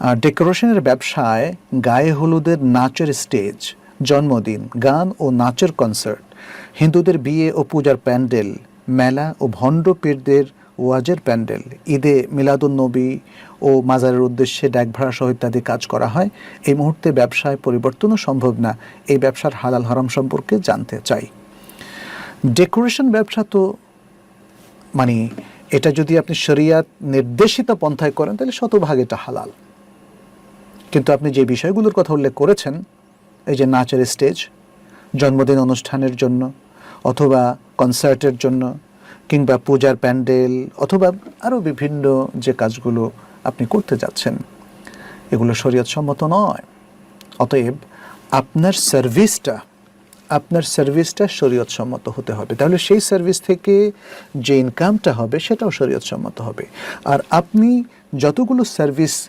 ডেকোরেশনের ব্যবসায় গায়ে হলুদের নাচের স্টেজ, জন্মদিন, গান ও নাচের কনসার্ট, হিন্দুদের বিয়ে ও পূজার প্যান্ডেল, মেলা ও ভণ্ড পীরদের ওয়াজের প্যান্ডেল, ঈদে মিলাদুন্নবী ও মাজারের উদ্দেশ্যে ডাকভাড়া সহ ইত্যাদি কাজ করা হয়। এই মুহূর্তে ব্যবসায় পরিবর্তনও সম্ভব না। এই ব্যবসার হালাল হারাম সম্পর্কে জানতে চাই। ডেকোরেশন ব্যবসা তো মানে এটা যদি আপনি শরিয়াত নির্দেশিত পন্থায় করেন, তাহলে শতভাগ এটা হালাল। কিন্তু আপনি যে বিষয়গুলোর কথা উল্লেখ করেছেন, এই যে নাচের স্টেজ, জন্মদিন অনুষ্ঠানের জন্য, অথবা কনসার্টের জন্য, কিংবা পূজার প্যান্ডেল, অথবা আরও বিভিন্ন যে কাজগুলো আপনি করতে যাচ্ছেন, এগুলো শরীয়তসম্মত নয়। অতএব আপনার সার্ভিসটা আপনার সার্ভিসটা শরীয়তসম্মত হতে হবে। তাহলে সেই সার্ভিস থেকে যে ইনকামটা হবে, সেটাও শরীয়তসম্মত হবে। আর আপনি যতগুলো সার্ভিস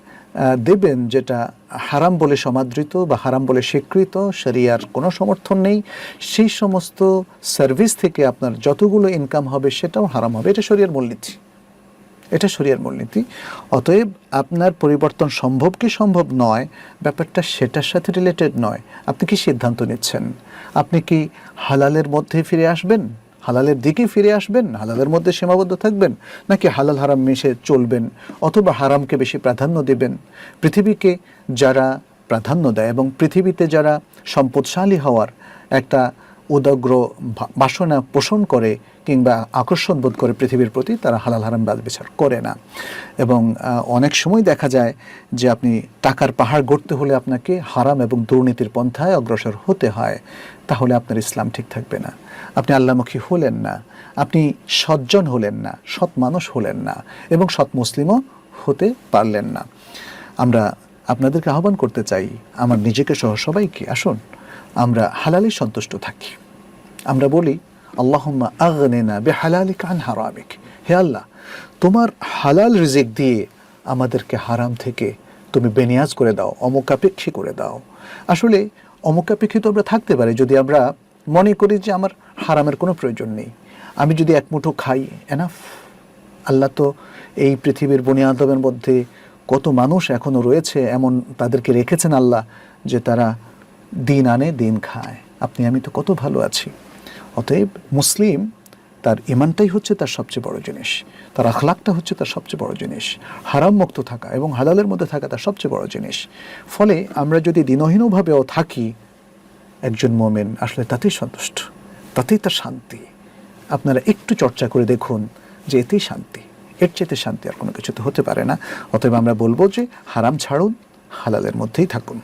দেবেন যেটা হারাম বলে সমাদৃত বা হারাম বলে স্বীকৃত, শরিয়ার কোনো সমর্থন নেই, সেই সমস্ত সার্ভিস থেকে আপনার যতগুলো ইনকাম হবে, সেটাও হারাম হবে। এটা শরিয়ার মূলনীতি। এটা শরিয়ার মূলনীতি। অতএব আপনার পরিবর্তন সম্ভব কি সম্ভব নয়, ব্যাপারটা সেটার সাথে রিলেটেড নয়। আপনি কি সিদ্ধান্ত নিচ্ছেন? আপনি কি হালালের মধ্যে ফিরে আসবেন? হালালের দিকে ফিরে আসবেন? হালালের মধ্যে সীমাবদ্ধ থাকবেন? নাকি হালাল হারাম মিশে চলবেন? অথবা হারামকে বেশি প্রাধান্য দেবেন? পৃথিবীকে যারা প্রাধান্য দেয় এবং পৃথিবীতে যারা সম্পদশালী হওয়ার একটা উদগ্র বাসনা পোষণ করে কিংবা আকর্ষণ বোধ করে পৃথিবীর প্রতি তারা হালাল হারাম বাদ বিচার করে না। এবং অনেক সময় দেখা যায় যে আপনি টাকার পাহাড় গড়তে হলে আপনাকে হারাম এবং দুর্নীতির পন্থায় অগ্রসর হতে হয়, তাহলে আপনার ইসলাম ঠিক থাকবে না। আপনি আল্লামুখী হলেন না, আপনি সজ্জন হলেন না, সৎ মানুষ হলেন না এবং সৎ মুসলিমও হতে পারলেন না। আমরা আপনাদেরকে আহ্বান করতে চাই, আমার নিজেকে সহ সবাইকে আসুন, আমরা হালালি সন্তুষ্ট থাকি। আমরা বলি আল্লাহুম্মা আগনেনা বে হালালিক আন হারামিক। হে আল্লাহ, তোমার হালাল রিজিক দিয়ে আমাদেরকে হারাম থেকে তুমি বেনিয়াজ করে দাও, অমুকাপেক্ষী করে দাও। আসলে অমুকাপেক্ষী তো আমরা থাকতে পারি, যদি আমরা মনে করি যে আমার হারামের কোনো প্রয়োজন নেই। আমি যদি এক মুঠো খাই এনাফ আল্লাহ তো এই পৃথিবীর বুনিয়াদমের মধ্যে কত মানুষ এখনও রয়েছে, এমন তাদেরকে রেখেছেন আল্লাহ যে তারা দিন আনে, দিন খায়। আপনি, আমি তো কত ভালো আছি। অতএব মুসলিম তার ইমানটাই হচ্ছে তার সবচেয়ে বড় জিনিস। তার আখলাকটা হচ্ছে তার সবচেয়ে বড় জিনিস। হারাম মুক্ত থাকা এবং হালালের মধ্যে থাকা তার সবচেয়ে বড় জিনিস। ফলে আমরা যদি দিনহীনভাবেও থাকি, একজন মোমেন আসলে তাতেই সন্তুষ্ট, তাতেই তার শান্তি। আপনারা একটু চর্চা করে দেখুন যে এতেই শান্তি। এর চেয়ে শান্তি আর কোনো কিছু তো হতে পারে না। অতএব আমরা বলব যে হারাম ছাড়ুন, হালালের মধ্যেই থাকুন।